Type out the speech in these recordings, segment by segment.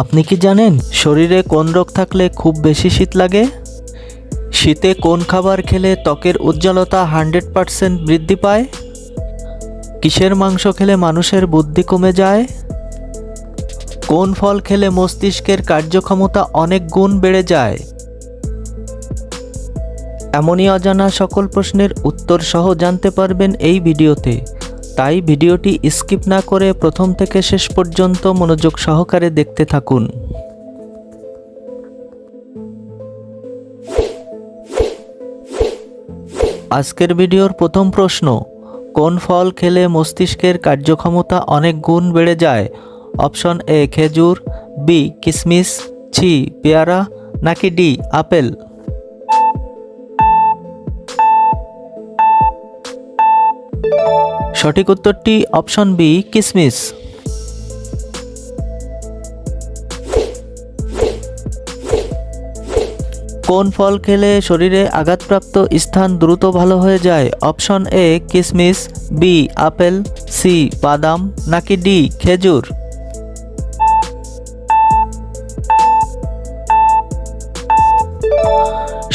আপনি কি জানেন শরীরে কোন রোগ থাকলে খুব বেশি শীত লাগে? শীতে কোন খাবার খেলে ত্বকের উজ্জ্বলতা হান্ড্রেড পারসেন্ট বৃদ্ধি পায়? কিসের মাংস খেলে মানুষের বুদ্ধি কমে যায়? কোন ফল খেলে মস্তিষ্কের কার্যক্ষমতা অনেক গুণ বেড়ে যায়? এমনই অজানা সকল প্রশ্নের উত্তর সহ জানতে পারবেন এই ভিডিওতে। তাই ভিডিওটি স্কিপ না করে প্রথম থেকে শেষ পর্যন্ত মনোযোগ সহকারে দেখতে থাকুন। আজকের ভিডিওর প্রথম প্রশ্ন, কোন ফল খেলে মস্তিষ্কের কার্যক্ষমতা অনেক গুণ বেড়ে যায়? অপশন এ খেজুর, বি কিশমিশ ছি পেয়ারা, নাকি ডি আপেল? সঠিক উত্তরটি অপশন বি, কিসমিস। কোন ফল খেলে শরীরে আঘাতপ্রাপ্ত স্থান দ্রুত ভালো হয়ে যায়? অপশন এ, কিসমিস, বি, আপেল, সি, বাদাম, নাকি ডি, খেজুর?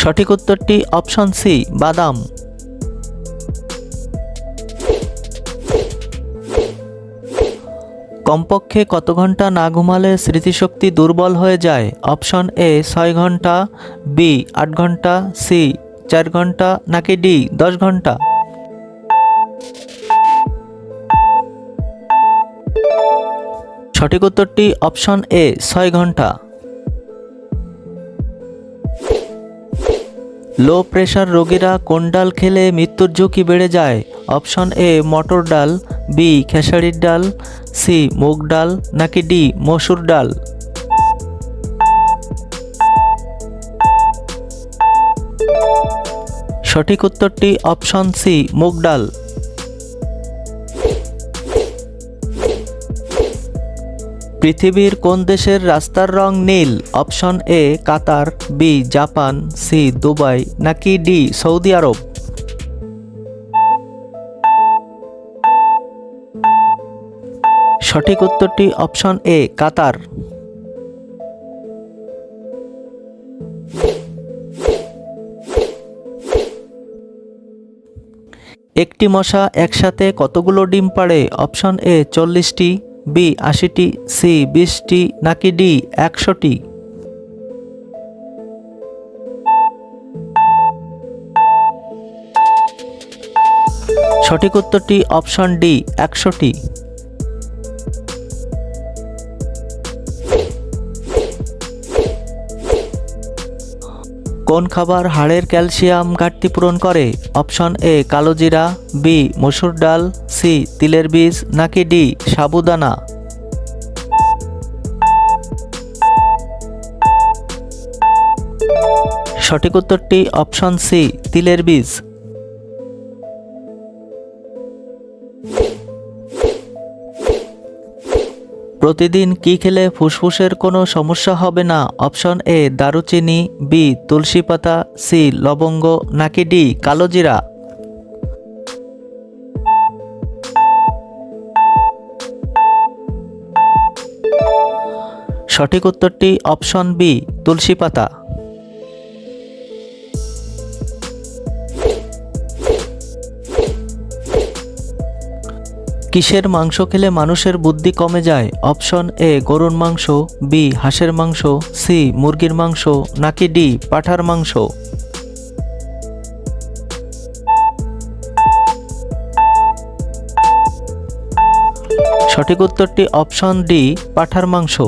সঠিক উত্তরটি অপশন সি, বাদাম। কমপক্ষে কত ঘণ্টা না ঘুমালে স্মৃতিশক্তি দুর্বল হয়ে যায়? অপশন এ, ছয় ঘণ্টা, বি, আট ঘণ্টা, সি, চার ঘণ্টা, নাকি ডি, দশ ঘণ্টা? সঠিক উত্তরটি অপশন এ, ছয় ঘণ্টা। লো প্রেশার রোগীরা কোন ডাল খেলে মৃত্যুর ঝুঁকি বেড়ে যায়? অপশন এ, মটর ডাল বি খেসারির ডাল সি মুগ ডাল, নাকি ডি মসুর ডাল? সঠিক উত্তরটি অপশন সি মুগ ডাল। পৃথিবীর কোন দেশের রাস্তার রং নীল? Option A Qatar B Japan C Dubai, নাকি ডি সৌদি আরব? সঠিক উত্তরটি অপশন এ, কাতার। একটি মশা একসাথে কতগুলো ডিম পাড়ে? অপশন এ, চল্লিশটি, বি, আশিটি, সি, বিশটি, নাকি ডি, একশোটি? সঠিক উত্তরটি অপশন ডি, একশোটি। কোন খাবার, হাড়ের ক্যালসিয়াম ঘাটতি পূরণ করে। অপশন এ কালোজিরা বি, মসুর ডাল, সি, তিলের বীজ, নাকি ডি, সাবুদানা। সঠিক উত্তরটি অপশন সি, তিলের বীজ। প্রতিদিন কি খেলে ফুসফুসের কোনো সমস্যা হবে না? অপশন এ, দারুচিনি, বি, তুলসী পাতা, সি, লবঙ্গ, নাকি ডি কালোজিরা সঠিক উত্তরটি অপশন বি, তুলসী পাতা। কিসের মাংস খেলে মানুষের বুদ্ধি কমে যায়? অপশন এ, গরুর মাংস, বি, হাঁসের মাংস, সি, মুরগির মাংস, নাকি ডি, পাঠার মাংস? সঠিক উত্তরটি অপশন ডি, পাঠার মাংস।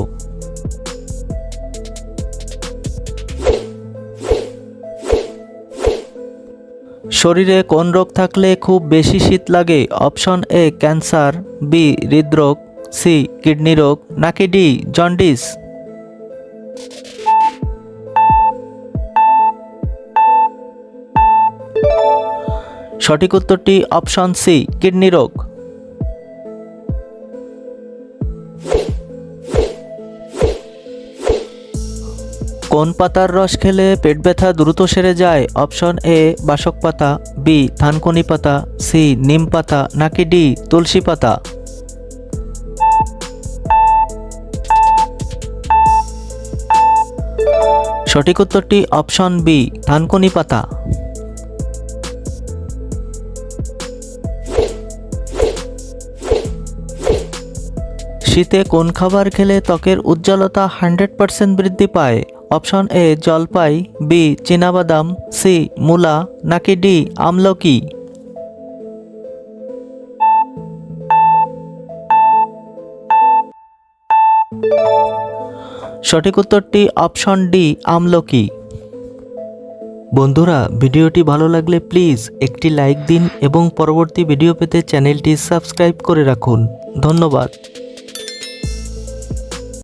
শরীরে কোন রোগ থাকলে খুব বেশি শীত লাগে? অপশন এ, ক্যান্সার, বি, হৃদরোগ, সি, কিডনি রোগ, নাকি ডি, জন্ডিস? সঠিক উত্তরটি অপশন সি, কিডনি রোগ। কোন পাতার রস খেলে পেট ব্যথা দ্রুত সেরে যায়? অপশন এ, বাসক পাতা, বি, থানকুনি পাতা, সি, নিম পাতা, নাকি ডি, তুলসী পাতা? সঠিক উত্তরটি অপশন বি, থানকুনি পাতা। শীতে কোন খাবার খেলে ত্বকের উজ্জ্বলতা হান্ড্রেড পার্সেন্ট বৃদ্ধি পায়? অপশন এ, জলপাই, বি, চীনাবাদাম, সি, মূলা, নাকি ডি, আমলকি। সঠিক উত্তরটি অপশন ডি, আমলকি। বন্ধুরা, ভিডিওটি ভালো লাগলে প্লিজ একটি লাইক দিন এবং পরবর্তী ভিডিও পেতে চ্যানেলটি সাবস্ক্রাইব করে রাখুন। ধন্যবাদ।